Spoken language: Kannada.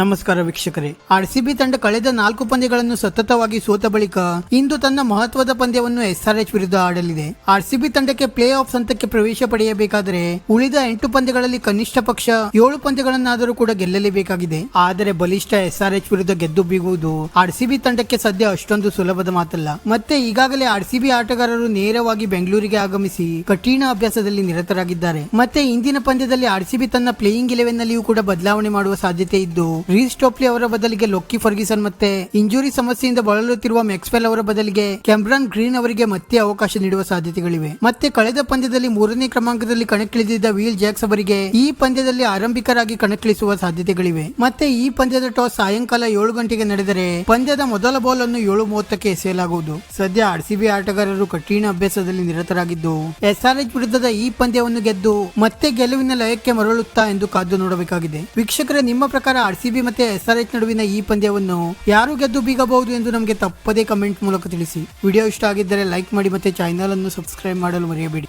ನಮಸ್ಕಾರ ವೀಕ್ಷಕರೇ. ಆರ್ಸಿಬಿ ತಂಡ ಕಳೆದ ನಾಲ್ಕು ಪಂದ್ಯಗಳನ್ನು ಸತತವಾಗಿ ಸೋತ ಬಳಿಕ ಇಂದು ತನ್ನ ಮಹತ್ವದ ಪಂದ್ಯವನ್ನು ಎಸ್ಆರ್ಎಚ್ ವಿರುದ್ಧ ಆಡಲಿದೆ. ಆರ್ಸಿಬಿ ತಂಡಕ್ಕೆ ಪ್ಲೇ ಆಫ್ ಹಂತಕ್ಕೆ ಪ್ರವೇಶ ಪಡೆಯಬೇಕಾದರೆ ಉಳಿದ ಎಂಟು ಪಂದ್ಯಗಳಲ್ಲಿ ಕನಿಷ್ಠ ಪಕ್ಷ ಏಳು ಪಂದ್ಯಗಳನ್ನಾದರೂ ಕೂಡ ಗೆಲ್ಲಲೇಬೇಕಾಗಿದೆ. ಆದರೆ ಬಲಿಷ್ಠ ಎಸ್ಆರ್ಎಚ್ ವಿರುದ್ಧ ಗೆದ್ದು ಬೀಗುವುದು ಆರ್ಸಿಬಿ ತಂಡಕ್ಕೆ ಸದ್ಯ ಅಷ್ಟೊಂದು ಸುಲಭದ ಮಾತಲ್ಲ. ಮತ್ತೆ ಈಗಾಗಲೇ ಆರ್ಸಿಬಿ ಆಟಗಾರರು ನೇರವಾಗಿ ಬೆಂಗಳೂರಿಗೆ ಆಗಮಿಸಿ ಕಠಿಣ ಅಭ್ಯಾಸದಲ್ಲಿ ನಿರತರಾಗಿದ್ದಾರೆ. ಮತ್ತೆ ಇಂದಿನ ಪಂದ್ಯದಲ್ಲಿ ಆರ್ಸಿಬಿ ತನ್ನ ಪ್ಲೇಯಿಂಗ್ ಇಲೆವೆನ್ ನಲ್ಲಿಯೂ ಕೂಡ ಬದಲಾವಣೆ ಮಾಡುವ ಸಾಧ್ಯತೆ ಇದ್ದು ರೀಸ್ ಟೋಪ್ಲಿ ಅವರ ಬದಲಿಗೆ ಲೊಕ್ಕಿ ಫರ್ಗಿಸನ್ ಮತ್ತೆ ಇಂಜುರಿ ಸಮಸ್ಯೆಯಿಂದ ಬಳಲುತ್ತಿರುವ ಮೆಕ್ಸ್ವೆಲ್ ಅವರ ಬದಲಿಗೆ ಕ್ಯಾಮ್ರಾನ್ ಗ್ರೀನ್ ಅವರಿಗೆ ಮತ್ತೆ ಅವಕಾಶ ನೀಡುವ ಸಾಧ್ಯತೆಗಳಿವೆ. ಮತ್ತೆ ಕಳೆದ ಪಂದ್ಯದಲ್ಲಿ ಮೂರನೇ ಕ್ರಮಾಂಕದಲ್ಲಿ ಕಣಕ್ಕಿಳಿದಿದ್ದ ವೀಲ್ ಜಾಕ್ಸ್ ಅವರಿಗೆ ಈ ಪಂದ್ಯದಲ್ಲಿ ಆರಂಭಿಕರಾಗಿ ಕಣಕ್ಕಿಳಿಸುವ ಸಾಧ್ಯತೆಗಳಿವೆ. ಮತ್ತೆ ಈ ಪಂದ್ಯದ ಟಾಸ್ ಸಾಯಂಕಾಲ ಏಳು ಗಂಟೆಗೆ ನಡೆದರೆ ಪಂದ್ಯದ ಮೊದಲ ಬಾಲ್ ಅನ್ನು ಏಳು ಮೂವತ್ತಕ್ಕೆ ಎಸೆಯಲಾಗುವುದು. ಸದ್ಯ ಆರ್ಸಿಬಿ ಆಟಗಾರರು ಕಠಿಣ ಅಭ್ಯಾಸದಲ್ಲಿ ನಿರತರಾಗಿದ್ದು, ಎಸ್ಆರ್ಎಚ್ ವಿರುದ್ಧದ ಈ ಪಂದ್ಯವನ್ನು ಗೆದ್ದು ಮತ್ತೆ ಗೆಲುವಿನ ಲಯಕ್ಕೆ ಮರಳುತ್ತಾ ಎಂದು ಕಾದು ನೋಡಬೇಕಾಗಿದೆ. ವೀಕ್ಷಕರ, ನಿಮ್ಮ ಪ್ರಕಾರ ಆರ್ಸಿಬಿ ಮತ್ತೆ ಎಚ್ ನಡುವಿನ ಈ ಪಂದ್ಯವನ್ನು ಯಾರು ಗೆದ್ದು ಬೀಗಬಹುದು ಎಂದು ನಮಗೆ ತಪ್ಪದೇ ಕಮೆಂಟ್ ಮೂಲಕ ತಿಳಿಸಿ. ವಿಡಿಯೋ ಇಷ್ಟ ಆಗಿದ್ದರೆ ಲೈಕ್ ಮಾಡಿ ಮತ್ತೆ ಚಾನೆಲ್ ಅನ್ನು ಸಬ್ಸ್ಕ್ರೈಬ್ ಮಾಡಲು ಮರೆಯಬೇಡಿ.